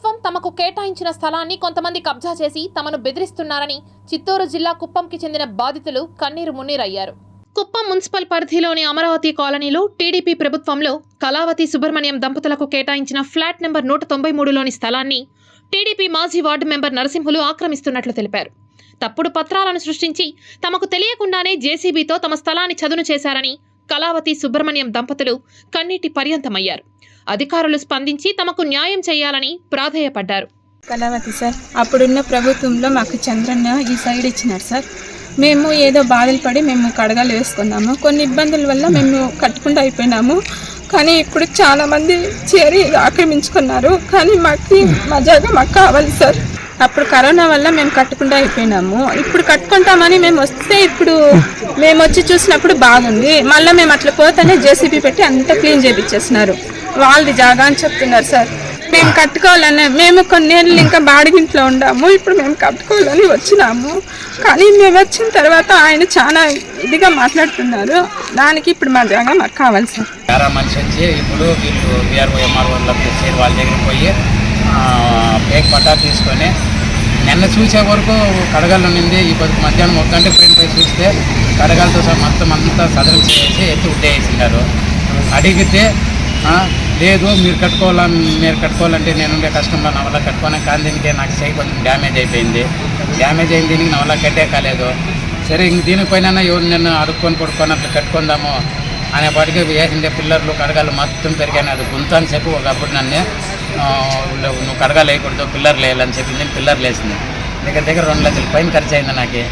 ప్రభుత్వం తమకు కేటాయించిన స్థలాన్ని కొంతమంది కబ్జా చేసి తమను బెదిరిస్తున్నారని చిత్తూరు జిల్లా కుప్పంకి చెందిన బాధితులు కన్నీరు మున్నీరయ్యారు. కుప్పం మున్సిపల్ పరిధిలోని అమరావతి కాలనీలో టీడీపీ ప్రభుత్వంలో కళావతి సుబ్రహ్మణ్యం దంపతులకు కేటాయించిన ఫ్లాట్ నెంబర్ నూట తొంభై మూడులోని స్థలాన్ని టీడీపీ మాజీ వార్డు మెంబర్ నరసింహులు ఆక్రమిస్తున్నట్లు తెలిపారు. తప్పుడు పత్రాలను సృష్టించి తమకు తెలియకుండానే జేసీబీతో తమ స్థలాన్ని చదును చేశారని కళావతి సుబ్రహ్మణ్యం దంపతులు కన్నీటి పర్యంతమయ్యారు. అధికారులు స్పందించి తమకు న్యాయం చేయాలని ప్రాధేయపడ్డారు. కళావతి సార్ అప్పుడున్న ప్రభుత్వంలో మాకు చంద్రన్న ఈ సైడ్ ఇచ్చినారు సార్. మేము ఏదో బాధలు పడి మేము కడగాలు వేసుకున్నాము. కొన్ని ఇబ్బందుల వల్ల మేము కట్టకుండా అయిపోయినాము. కానీ ఇప్పుడు చాలామంది చేరి ఆక్రమించుకున్నారు. కానీ మాకు మా జాగా మాకు కావాలి సార్. అప్పుడు కరోనా వల్ల మేము కట్టకుండా అయిపోయినాము. ఇప్పుడు కట్టుకుంటామని మేము వస్తే ఇప్పుడు మేము వచ్చి చూసినప్పుడు బాగుంది. మళ్ళీ మేము అట్లా పోతేనే జేసీబీ పెట్టి అంతా క్లీన్ చేపించేస్తున్నారు వాళ్ళది జాగా అని చెప్తున్నారు సార్. మేము కట్టుకోవాలని మేము కొన్నేళ్ళు ఇంకా బాడిగింట్లో ఉండాము. ఇప్పుడు మేము కట్టుకోవాలని వచ్చినాము. కానీ మేము వచ్చిన తర్వాత ఆయన చాలా ఇదిగా మాట్లాడుతున్నారు. దానికి ఇప్పుడు మా జాగా మాకు కావాలి సార్. మనిషి వచ్చి ఇప్పుడు వీళ్ళు బీఆర్ఓ ఎంఆర్ఓలకు వాళ్ళ దగ్గరికి పోయి పట్టా తీసుకొని నిన్న చూసే వరకు కడగలు ఉండింది ఈ కొద్ది మధ్యాహ్నం ఒక గంట పోయిన పోయి చూస్తే కడగలతో సహా మొత్తం అంతా సదరం చేసి ఎత్తి ఉడ్డేసినారు అడిగితే లేదు మీరు కట్టుకోవాలా మీరు కట్టుకోవాలంటే నేను ఉండే కష్టంలో నా వల్ల కట్టుకోనే కానీ దీనికే నాకు చేయి కొంచెం డ్యామేజ్ అయిపోయింది. డ్యామేజ్ అయిన దీనికి నా వల్ల కట్టే కాలేదు. సరే ఇంక దీనిపైన ఎవరు నన్ను అడుక్కొని పడుకొని అట్లా కట్టుకుందాము అనేపాటికి వేసిండే పిల్లర్లు కడగాలు మొత్తం పెరిగాను అది గుంత అని చెప్పి ఒకప్పుడు నన్ను నువ్వు కడగాలు పిల్లర్ పిల్లర్లు వేయాలని చెప్పింది పిల్లర్లు వేసింది దగ్గర దగ్గర రెండు లక్షల పైన ఖర్చు అయింది నాకు.